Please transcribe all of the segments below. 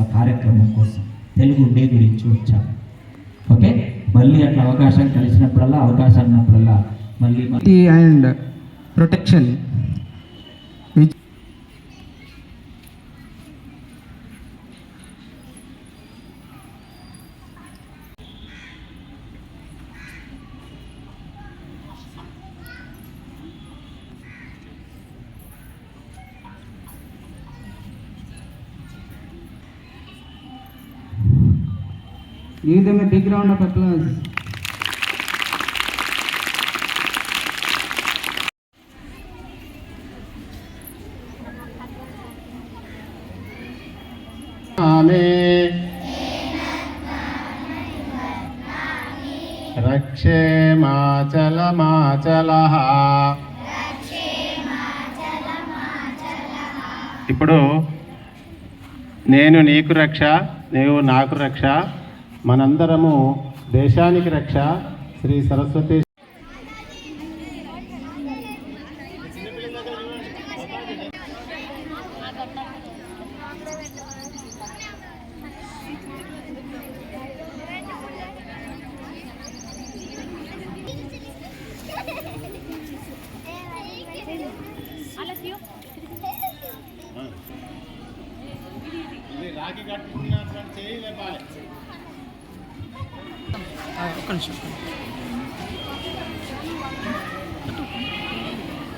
దినోత్సవ కార్యక్రమం కోసం తెలుగు డే గురించి వచ్చాను ఓకే? మళ్ళీ అట్లా అవకాశం కలిసినప్పుడల్లా అవకాశం ఉన్నప్పుడల్లా మళ్ళీ and protection give them a big round of applause. ఆమె. రక్షేమాచలమాచల ఇప్పుడు నేను నీకు రక్ష నీవు నాకు రక్ష. మనందరము దేశానికి రక్ష. శ్రీ సరస్వతి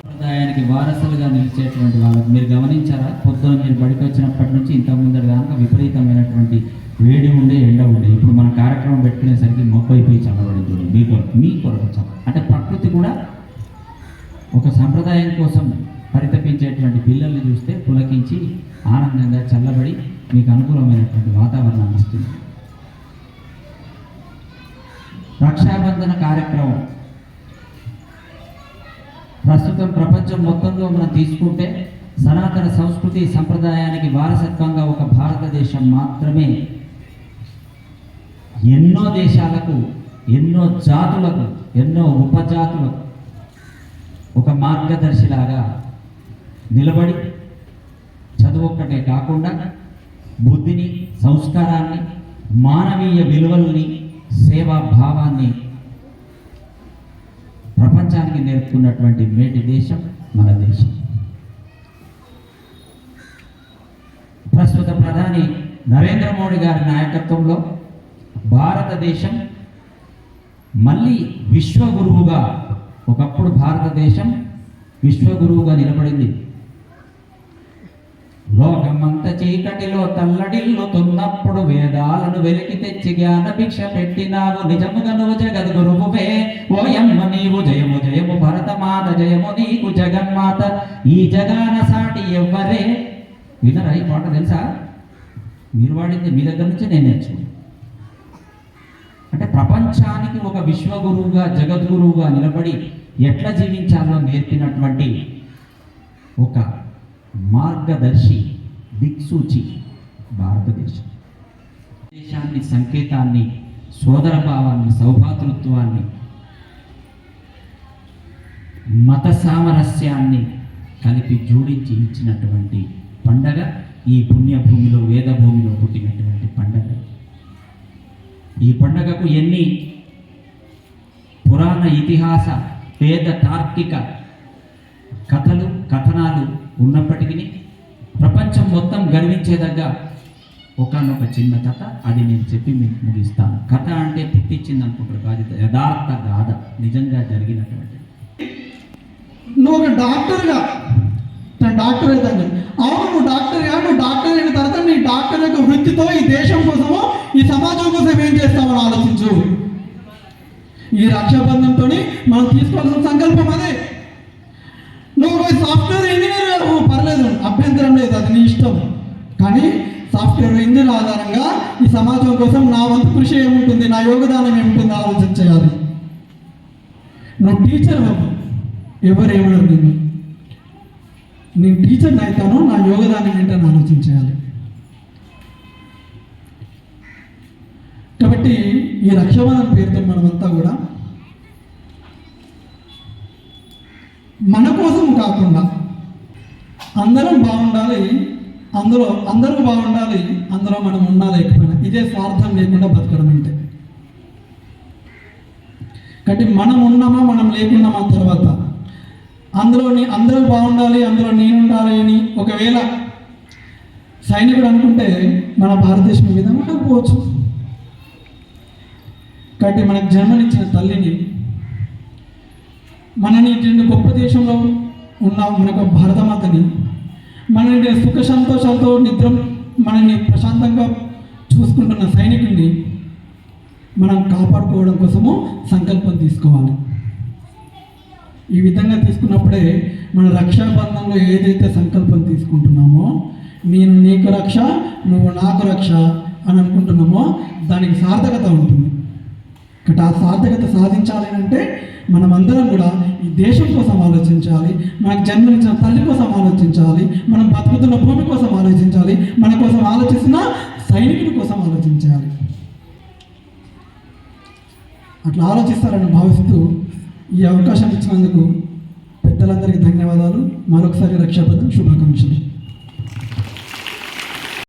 సంప్రదాయానికి వారసులుగా నిలిచేటువంటి వాళ్ళకు మీరు గమనించారా? పొద్దున మీరు బడికి వచ్చినప్పటి నుంచి ఇంత ముందర కనుక విపరీతమైనటువంటి వేడి ఉండే ఎండ ఉండే. ఇప్పుడు మన కార్యక్రమం పెట్టుకునేసరికి మొక్క అయిపోయి మీ కొరకు మీ కొరకు అంటే ప్రకృతి కూడా ఒక సంప్రదాయం కోసం పరితపించేటువంటి పిల్లల్ని చూస్తే పులకించి ఆనందంగా చల్లబడి మీకు అనుకూలమైనటువంటి వాతావరణాన్ని ఇస్తుంది. రక్షాబంధన కార్యక్రమం. ప్రస్తుతం ప్రపంచం మొత్తంలో మనం తీసుకుంటే సనాతన సంస్కృతి సంప్రదాయానికి వారసత్వంగా ఒక భారతదేశం మాత్రమే. ఎన్నో దేశాలకు ఎన్నో జాతులకు ఎన్నో ఉపజాతులకు ఒక మార్గదర్శిలాగా నిలబడి చదువు ఒక్కటే కాకుండా బుద్ధిని సంస్కారాన్ని మానవీయ విలువల్ని సేవా భావాన్ని ప్రపంచానికి నేర్పుతున్నటువంటి మేటి దేశం మన దేశం. ప్రస్తుత ప్రధాని నరేంద్ర మోడీ గారి నాయకత్వంలో భారతదేశం మళ్ళీ విశ్వగురువుగా ఒకప్పుడు భారతదేశం విశ్వగురువుగా నిలబడింది. లోకమంత చీకటిలో తల్లడిల్లుతున్నప్పుడు వేదాలను వెలికి తెచ్చి జ్ఞాన భిక్ష పెట్టినావు. నిజముగా నువ్వు జగద్గురువువే ఓయమ్మ నీవు జయము జయము భరతమాత జయము నీకు జగన్మాత. ఈ జగాన సాటి ఎవ్వరే. వినరా ఈ పాట తెలుసా? మీరు వాడింది మీ దగ్గర నుంచి నేను నేర్చుకున్నాను అంటే ప్రపంచానికి ఒక విశ్వగురువుగా జగద్గురువుగా నిలబడి ఎట్లా జీవించాలో నేర్పినటువంటి ఒక మార్గదర్శి దిక్సూచి భారతదేశం. దేశాన్ని సంకేతాన్ని సోదర భావాన్ని సౌభాతృత్వాన్ని మత సామరస్యాన్ని కలిపి జోడించి ఇచ్చినటువంటి పండగ ఈ పుణ్యభూమిలో వేదభూమిలో పుట్టినటువంటి పండగ. ఈ పండగకు ఎన్ని పురాణ ఇతిహాస వేద తార్కిక కథలు కథనాలు ఉన్నప్పటికీ ప్రపంచం మొత్తం గర్వించేదగ్గ ఒకనొక చిన్న కథ. అది నేను చెప్పి మీకు ముగిస్తాను. కథ అంటే పుట్టించింది అనుకుంటారు కాదు యథార్థ గాథ. నిజంగా జరిగినటువంటి నువ్వు ఒక డాక్టర్గా. తన డాక్టర్ అవుతాను. అవును నువ్వు డాక్టర్ డాక్టర్గా నువ్వు డాక్టర్ అయిన తర్వాత నీ డాక్టర్ యొక్క వృత్తితో ఈ దేశం కోసమో ఈ సమాజం కోసం ఏం చేస్తామని ఆలోచించు. ఈ రక్షాబంధంతో మనం తీసుకోవాల్సిన సంకల్పం అదే. నువ్వు సాఫ్ట్ సాఫ్ట్వేర్ అది నీ ఇష్టం. కానీ సాఫ్ట్వేర్ ఇంజనీర్ ఆధారంగా ఈ సమాజం కోసం నా వంతు కృషి ఏముంటుంది నా యోగదానం ఏముంటుంది ఆలోచన చేయాలి. నువ్వు టీచర్ అవ్వు. ఎవరేమన్నారు నిన్ను? నేను టీచర్ అవుతాను నా యోగదానం ఏంటని ఆలోచించాలి కాబట్టి ఈ రక్షాబంధన్ పేరుతో మనమంతా కూడా మన కోసం కాకుండా అందరం బాగుండాలి అందులో అందరూ బాగుండాలి అందులో మనం ఉన్నా లేకపోయినా ఇదే స్వార్థం లేకుండా బతకడం అంటే. కాబట్టి మనం ఉన్నామా మనం లేకున్నామా తర్వాత. అందులోని అందరూ బాగుండాలి అందులో నేను ఉండాలి అని ఒకవేళ సైనికుడు అనుకుంటే మన భారతదేశం విధంగా పోవచ్చు. కాబట్టి మనకు జన్మనిచ్చిన తల్లిని మనని ఇటువంటి గొప్ప దేశంలో ఉన్న మనకు భారతమాతని. మనల్ని సుఖ సంతోషాలతో నిద్ర మనల్ని ప్రశాంతంగా చూసుకుంటున్న సైనికుడిని మనం కాపాడుకోవడం కోసము సంకల్పం తీసుకోవాలి. ఈ విధంగా తీసుకున్నప్పుడే మన రక్షాబంధంలో ఏదైతే సంకల్పం తీసుకుంటున్నామో నేను నీకు రక్ష నువ్వు నాకు రక్ష అని అనుకుంటున్నామో దానికి సార్థకత ఉంటుంది. ఇక్కడ ఆ సార్థకత సాధించాలి అంటే మనమందరం కూడా ఈ దేశం కోసం ఆలోచించాలి మనకు జన్మనిచ్చిన తల్లి కోసం ఆలోచించాలి మనం బతుకుతున్న భూమి కోసం ఆలోచించాలి మన కోసం ఆలోచిస్తున్న సైనికుల కోసం ఆలోచించాలి. అట్లా ఆలోచిస్తారని భావిస్తూ ఈ అవకాశం ఇచ్చినందుకు పెద్దలందరికీ ధన్యవాదాలు. మరొకసారి రక్షాబంధన్ శుభాకాంక్షలు.